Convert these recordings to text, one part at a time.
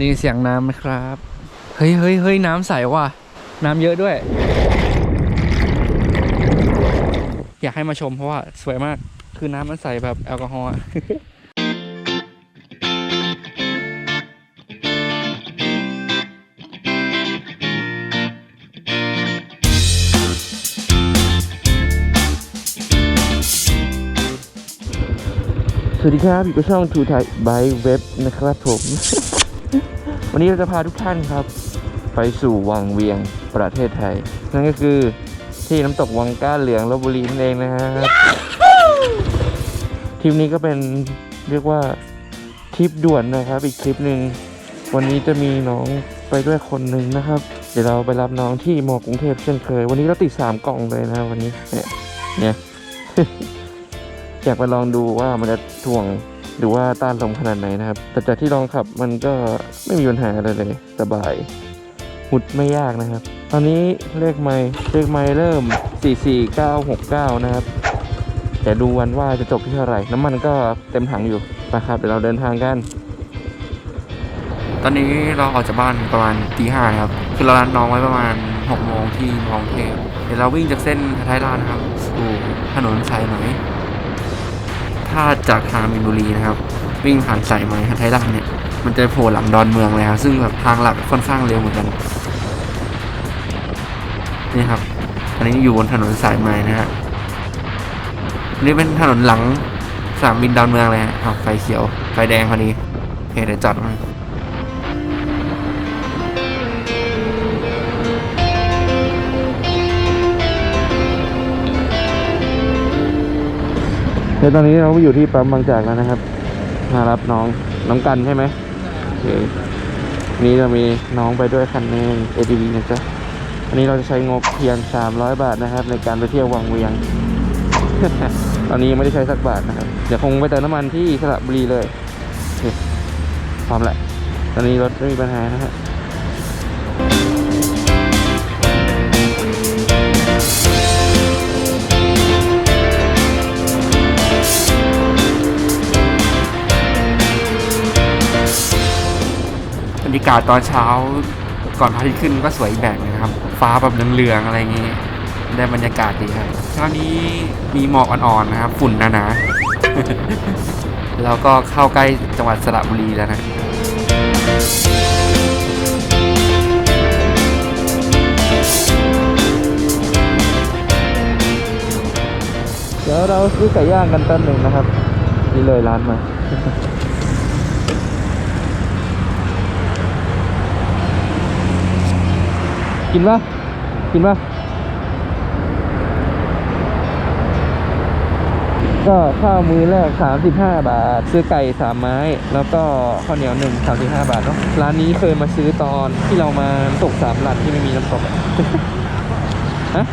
ได้ยินเสียงน้ำไหมครับ เฮ้ยเฮ้ยเฮ้ยน้ำใสว่ะ น้ำเยอะด้วย อยากให้มาชมเพราะว่าสวยมาก คือน้ำมันใสแบบแอลกอฮอล์สวัสดีครับอยู่กับช่องทูไทยบายเว็บนะครับผม วันนี้เราจะพาทุกท่านครับ ไปสู่วังเวียงประเทศไทย นั่นก็คือที่น้ำตกวังก้าเหลืองลบบุรีนั่นเองนะครับทริปนี้ก็เป็นเรียกว่าทริปด่วนนะครับ อีกทริปหนึ่งวันนี้จะมีน้องไปด้วยคนหนึ่งนะครับ เดี๋ยวเราไปรับน้องที่มอกรุงเทพเช่นเคย วันนี้เราติดสามกล่องเลยนะวันนี้เนี่ยเนี่ยอยากไปลองดูว่ามันจะถ่วง หรือว่าต้านลมขนาดไหนนะครับ แต่จากที่ลองขับมันก็ไม่มีปัญหาอะไรเลย สบายหุดไม่ยากนะครับ ตอนนี้เลขไม่เลขไม่เริ่ม 44969 นะครับ แต่ดูวันว่าจะจบที่เท่าไหร่ น้ำมันก็เต็มถังอยู่นะครับเดี๋ยวเราเดินทางกัน ตอนนี้เราออกจากบ้านประมาณตีห้าครับ คือเรานัดน้องไว้ประมาณ6โมงที่มองเทพเดี๋ยวเราวิ่งจากเส้นท้ายลานครับสู่ถนนสายไหม ถ้าจากทางมินบุรีนะครับ วิ่งผ่านสายไหมฮัทไทยรัฐเนี่ย มันจะโผล่หลังดอนเมืองเลยครับซึ่งแบบทางหลักค่อนข้างเร็วเหมือนกัน นี่ครับ อันนี้อยู่บนถนนสายไหมนะฮะนี่เป็นถนนหลังสนามบินดอนเมืองเลยฮะอ้าวไฟเขียว ไฟแดงพอดีโอเคเดี๋ยวจอดมา เดี๋ยวตอนนี้เราอยู่ที่ปั๊มบางจากแล้วนะครับ มารับน้องน้องกันใช่ไหมโอเคนี่จะมีน้องไปด้วยคันนึง ATV นะจ๊ะอันนี้เราจะใช้งบเพียง 300 บาทนะครับ ในการไปเที่ยววังเวียง ตอนนี้ยังไม่ได้ใช้สักบาทนะครับ เดี๋ยวคงไปเติมน้ำมันที่สระบุรีเลยพร้อมแหละ ตอนนี้รถไม่มีปัญหานะฮะ รรยากาศตอนเช้าก่อนพระอาทิตย์ขึ้นก็สวยอีกแบบนะครับ ฟ้าแบบเหลืองๆอะไรอย่างงี้ได้บรรยากาศดีครับเช้านี้มีหมอกอ่อนๆนะครับ ฝุ่นหนาๆแล้วก็เข้าใกล้จังหวัดสระบุรีแล้วนะเดี๋ยวเราซื้อไก่ย่างกันแป๊บหนึ่งนะครับ นี่เลยร้านมา กินปะกินปะก็ข้าวมือแรก 35 บาท ซื้อไก่ 3 ไม้ แล้วก็ข้าวเหนียวหนึ่ง35 บาทเนาะร้านนี้เคยมาซื้อตอนที่เรามาตกสามหลัดที่ไม่มีน้ำตกอะฮะ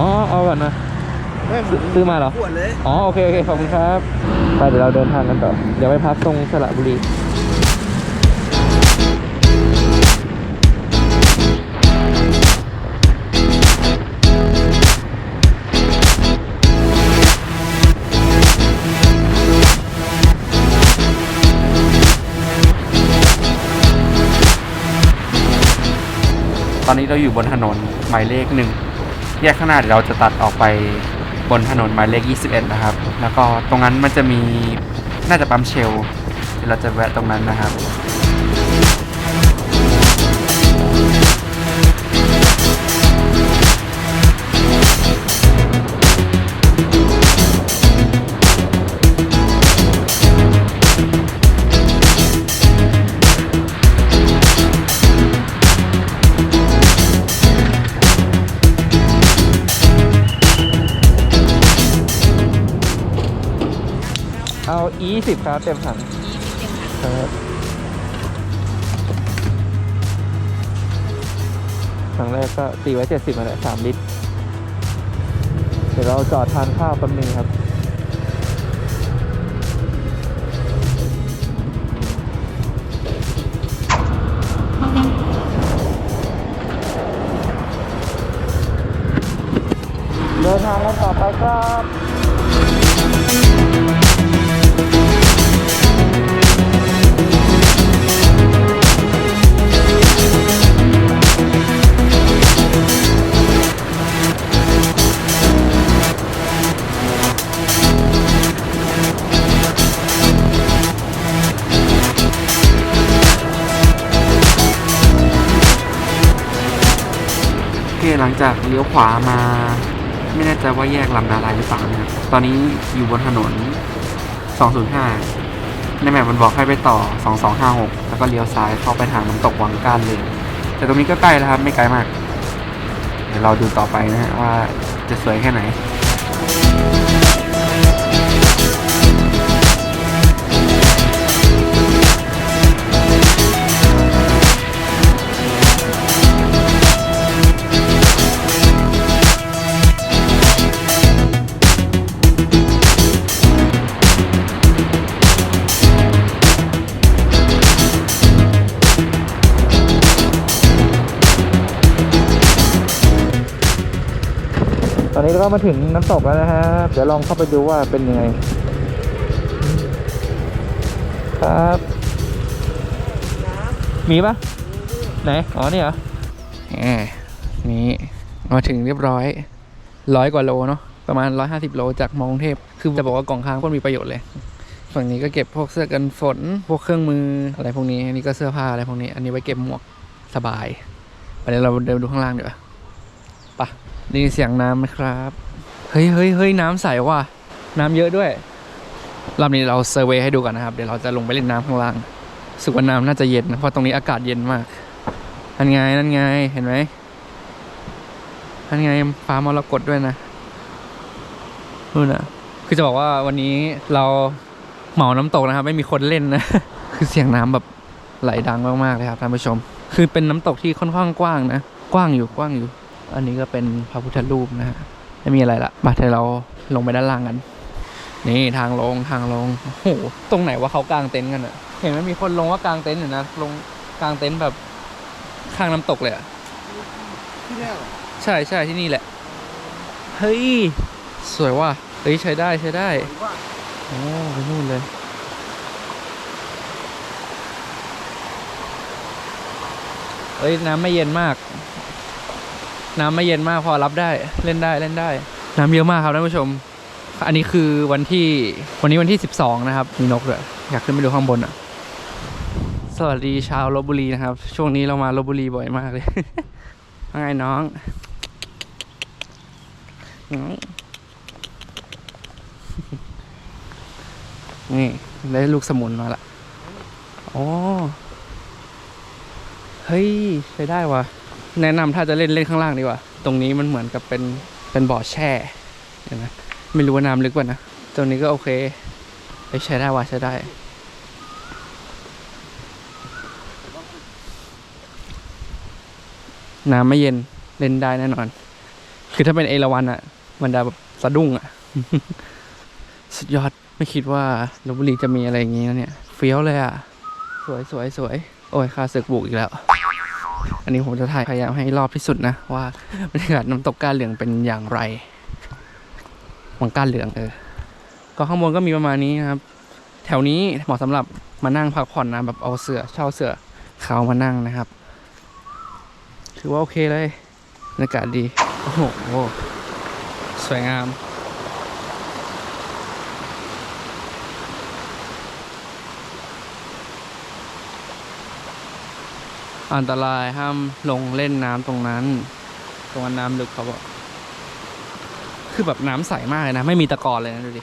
อ๋อเอาก่อนนะซื้อซื้อมาเหรอขวดเลยอ๋อโอเคโอเคขอบคุณครับ ไปเดี๋ยวเราเดินทางกันต่อ เดี๋ยวไปพักตรงสระบุรี อนนี้เราอยู่บนถนนหมายเลขหนึ่งแยกข้างหน้าเดี๋ยวเราจะตัดออกไปบนถนนหมายเลข 21 นะครับ แล้วก็ตรงนั้นมันจะมีน่าจะปั๊มเชลล์เราจะแวะตรงนั้นนะครับ เอาอีสิบครับเต็มถังครับถังแรกก็ตีไว้เจ็ดสิบมาแหละสามลิตร เดี๋ยวเราจอดทานข้าวแป๊บนึงครับเดินทางกันต่อไปครับ เคหลังจากเลี้ยวขวามา ไม่แน่ใจว่าแยกลำนาลายหรือเปล่านะครับตอนนี้อยู่บนถนน 205 ในแมปมันบอกให้ไปต่อ 2256 แล้วก็เลี้ยวซ้ายเข้าไปทางน้ำตกวังก้านเลย แต่ตรงนี้ก็ใกล้แล้วครับ ไม่ไกลมาก เดี๋ยวเราดูต่อไปนะฮะว่าจะสวยแค่ไหน ก็มาถึงน้ำตกแล้วนะฮะเดี๋ยวลองเข้าไปดูว่าเป็นยังไง ครับ มีปะไหน อ๋อนี่เหรอนี่มาถึงเรียบร้อย ร้อยกว่าโลเนาะ ประมาณ150โลจากมอกรุงเทพ คือจะบอกว่ากล่องค้างก็มีประโยชน์เลย ฝั่งนี้ก็เก็บพวกเสื้อกันฝน พวกเครื่องมืออะไรพวกนี้ อันนี้ก็เสื้อผ้าอะไรพวกนี้ อันนี้ไว้เก็บหมวกสบายไปเดี๋ยวเราเดินดูข้างล่างดีกว่า ด้ยินเสียงน้ำไหมครับ เฮ้ยเฮ้ยเฮ้ยน้ำใสว่ะ น้ำเยอะด้วยรอบนี้เราเซอร์เวยให้ดูกันนะครับ เดี๋ยวเราจะลงไปเล่นน้ำข้างล่างสึกว่าน้ำน่าจะเย็นนะเพราะตรงนี้อากาศเย็นมากนั่นไงนั่นไงเห็นไหมนั่นไงฟ้ามรกตด้วยนะนู่นนะคือจะบอกว่าวันนี้เราเหมาน้ำตกนะครับ ไม่มีคนเล่นนะ คือเสียงน้ำแบบไหลดังมากๆเลยครับท่านผู้ชม คือเป็นน้ำตกที่ค่อนข้างกว้างนะ กว้างอยู่กว้างอยู่ อันนี้ก็เป็นพระพุทธรูปนะฮะไม่มีอะไรละบัดเดี๋ยวเราลงไปด้านล่างกัน นี่ทางลงทางลงโอ้โหตรงไหนว่าเขากางเต็นท์กันอะเห็นไหมมีคนลงว่ากางเต็นท์อยู่นะลงกางเต็นท์แบบข้างน้ำตกเลยอะใช่ใช่ที่นี่แหละ เฮ้ย สวยว่ะเฮ้ยใช้ได้ใช้ได้โอ้ไปนู่นเลยเฮ้ยน้ำไม่เย็นมาก น้ำไม่เย็นมากพอรับได้เล่นได้เล่นได้ น้ำเยอะมากครับท่านผู้ชม อันนี้คือวันที่วันนี้วันที่ 12 นะครับ มีนกด้วยอยากขึ้นไปดูข้างบนอะ สวัสดีชาวลบบุรีนะครับ ช่วงนี้เรามาลบบุรีบ่อยมากเลยว่าไงน้องน้องนี่ได้ลูกสมุนมาละโอ้เฮ้ยใช้ได้ว่ะ แนะนำถ้าจะเล่นเล่นข้างล่างดีกว่า ตรงนี้มันเหมือนกับเป็นเป็นบ่อแช่เห็นไหมไม่รู้ว่าน้ำลึกป่ะนะ ตรงนี้ก็โอเคเฮ้ยใช้ได้ว่ะใช้ได้ น้ำไม่เย็นเล่นได้แน่นอน คือถ้าเป็นเอราวันอะมันจะแบบสะดุ้งอะสุดยอดไม่คิดว่าลบบุรีจะมีอะไรอย่างงี้นะเนี่ย เฟี้ยวเลยอะสวยสวยสวย โอ้ยค่าศึกบุกอีกแล้ว อันนี้ผมจะถ่ายพยายามให้รอบที่สุดนะ ว่าบรรยากาศน้ำตกก้าเหลืองเป็นอย่างไรวังก้าเหลืองเออ ก็ข้างบนก็มีประมาณนี้นะครับ แถวนี้เหมาะสำหรับมานั่งพักผ่อนนะแบบเอาเสือเช่าเสือเขามานั่งนะครับ ถือว่าโอเคเลยบรรยากาศดี โอ้โห สวยงาม อันตรายห้ามลงเล่นน้ำตรงนั้น ตรงนั้นน้ำลึกเขาบอกคือแบบน้ำใสมากเลยนะ ไม่มีตะกอนเลยนะดูดิ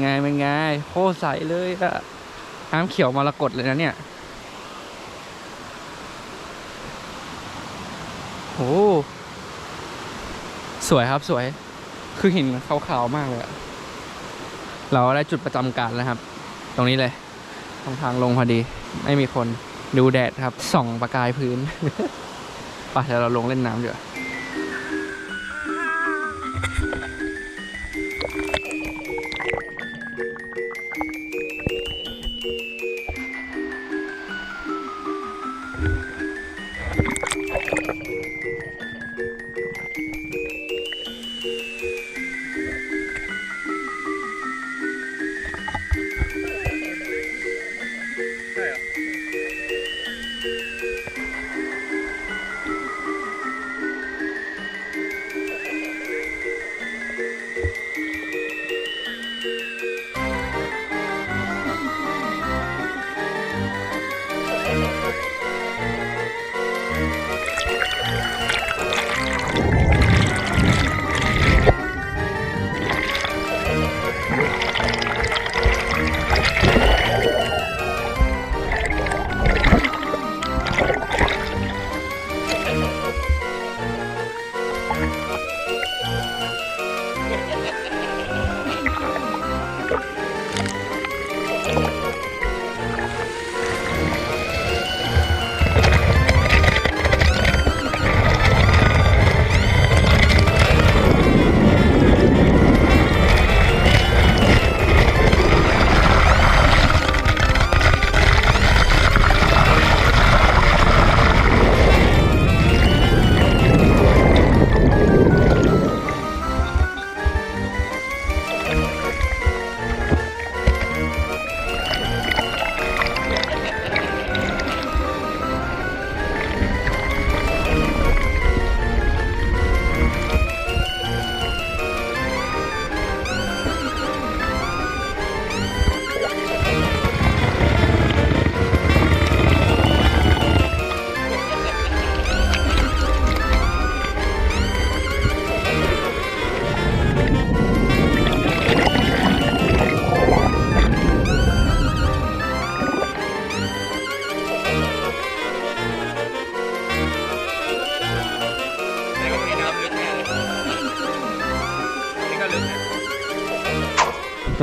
ไงเป็นไงโคตรใสเลยอะน้ำเขียวมรกตเลยนะเนี่ยโอ้สวยครับสวย คือหินขาวๆมากเลยอะเราได้จุดประจำการแล้วครับ ตรงนี้เลย ตรงทางลงพอดี ไม่มีคน ดูแดดครับ ส่องประกายพื้นไปเดี๋ยวเราลงเล่นน้ำดีกว่า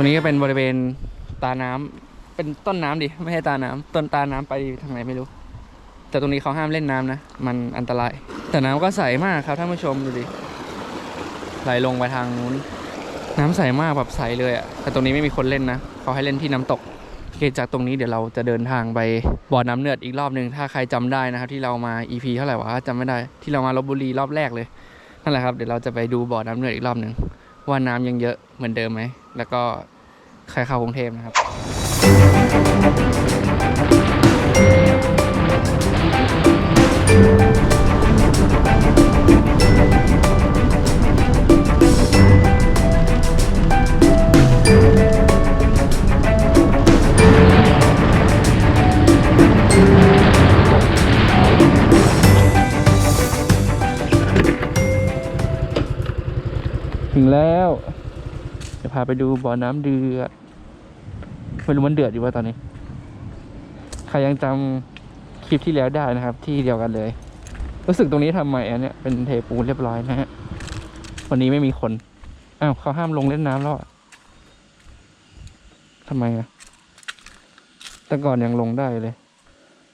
นี้ก็เป็นบริเวณตาน้ำเป็นต้นน้ำดิ ไม่ใช่ตาน้ำต้นตาน้ำไปทางไหนไม่รู้ แต่ตรงนี้เขาห้ามเล่นน้ำนะ มันอันตราย แต่น้ำก็ใสมากครับท่านผู้ชมดูดิ ไหลลงไปทางนู้น น้ำใสมากแบบใสเลยอะ่ะ แต่ตรงนี้ไม่มีคนเล่นนะ เขาให้เล่นที่น้ำตกโอเคจากตรงนี้เดี๋ยวเราจะเดินทางไปบ่อน้ำเนือดอีกรอบหนึ่งถ้าใครจำได้นะครับที่เรามา EP เท่าไหร่วะจำไม่ได้ ที่เรามาลบบุรีรอบแรกเลย นั่นแหละครับ เดี๋ยวเราจะไปดูบ่อน้ำเนือดอีกรอบหนึ่งว่าน้ำยังเยอะเหมือนเดิมไหม แล้วก็ ใครเข้ากรุงเทพนะครับ ถึงแล้ว จะพาไปดูบ่อน้ำเดือดไม่รู้มันเดือดอยู่ว่าตอนนี้ ใครยังจำคลิปที่แล้วได้นะครับ ที่เดียวกันเลย รู้สึกตรงนี้ทำใหม่อันเนี้ยเป็นเทปูนเรียบร้อยนะฮะวันนี้ไม่มีคนอ้าวเขาห้ามลงเล่นน้ำแล้วทำไมอะแต่ก่อนยังลงได้เลย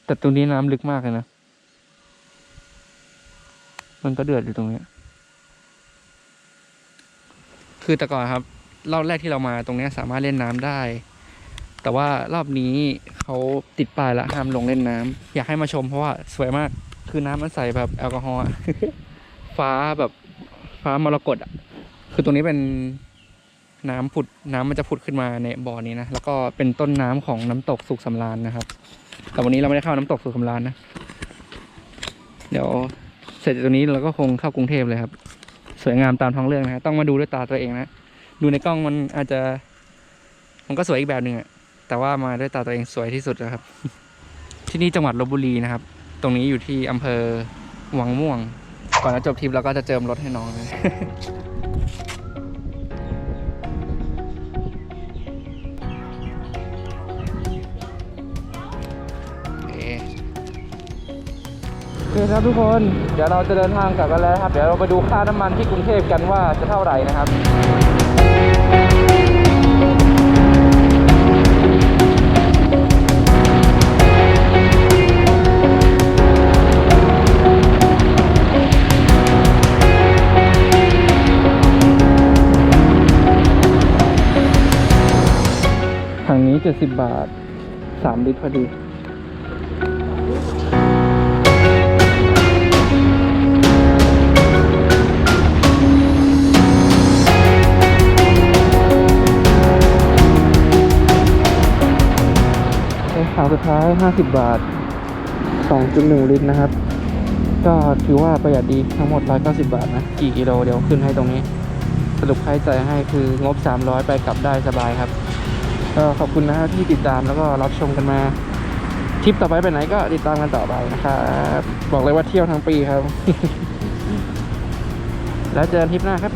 แต่ตรงนี้น้ำลึกมากเลยนะ มันก็เดือดอยู่ตรงเนี้ยคือแต่ก่อนครับ รอบแรกที่เรามาตรงนี้สามารถเล่นน้ำได้ แต่ว่ารอบนี้เขาติดป้ายละห้ามลงเล่นน้ำอยากให้มาชมเพราะว่าสวยมากคือน้ำมันใสแบบแอลกอฮอล์ฟ้าแบบฟ้ามรกตอะคือตรงนี้เป็นน้ำผุดน้ำมันจะผุดขึ้นมาในบ่อนี้นะแล้วก็เป็นต้นน้ำของน้ำตกสุขสำราญนะครับ แต่วันนี้เราไม่ได้เข้าน้ำตกสุขสำราญนะ เดี๋ยวเสร็จจากตรงนี้เราก็คงเข้ากรุงเทพเลยครับ สวยงามตามท้องเรื่องนะฮะต้องมาดูด้วยตาตัวเองนะ ดูในกล้องมันอาจจะ มันก็สวยอีกแบบหนึ่งอะแต่ว่ามาด้วยตาตัวเองสวยที่สุดนะครับ ที่นี่จังหวัดลบบุรีนะครับ ตรงนี้อยู่ที่อำเภอวังม่วง ก่อนจะจบทริปเราก็จะเจิมรถให้น้องนะโอเคโอเคครับทุกคน เดี๋ยวเราจะเดินทางกลับกันแล้วครับ เดี๋ยวเราไปดูค่าน้ำมันที่กรุงเทพกันว่าจะเท่าไหร่นะครับ ถังนี้70บาท3ลิตรพอดีขาวสุดท้าย50บาท2.1ลิตรนะครับ ก็ถือว่าประหยัดดีทั้งหมด190บาทนะ กี่กิโลเดี๋ยวขึ้นให้ตรงนี้ สรุปค่าใช้จ่ายให้คืองบ300ไปกลับได้สบายครับ ก็ขอบคุณนะครับที่ติดตามแล้วก็รับชมกันมาทริปต่อไปไปไหนก็ติดตามกันต่อไปนะครับบอกเลยว่าเที่ยวทั้งปีครับ แล้วเจอกันทริปหน้าครับ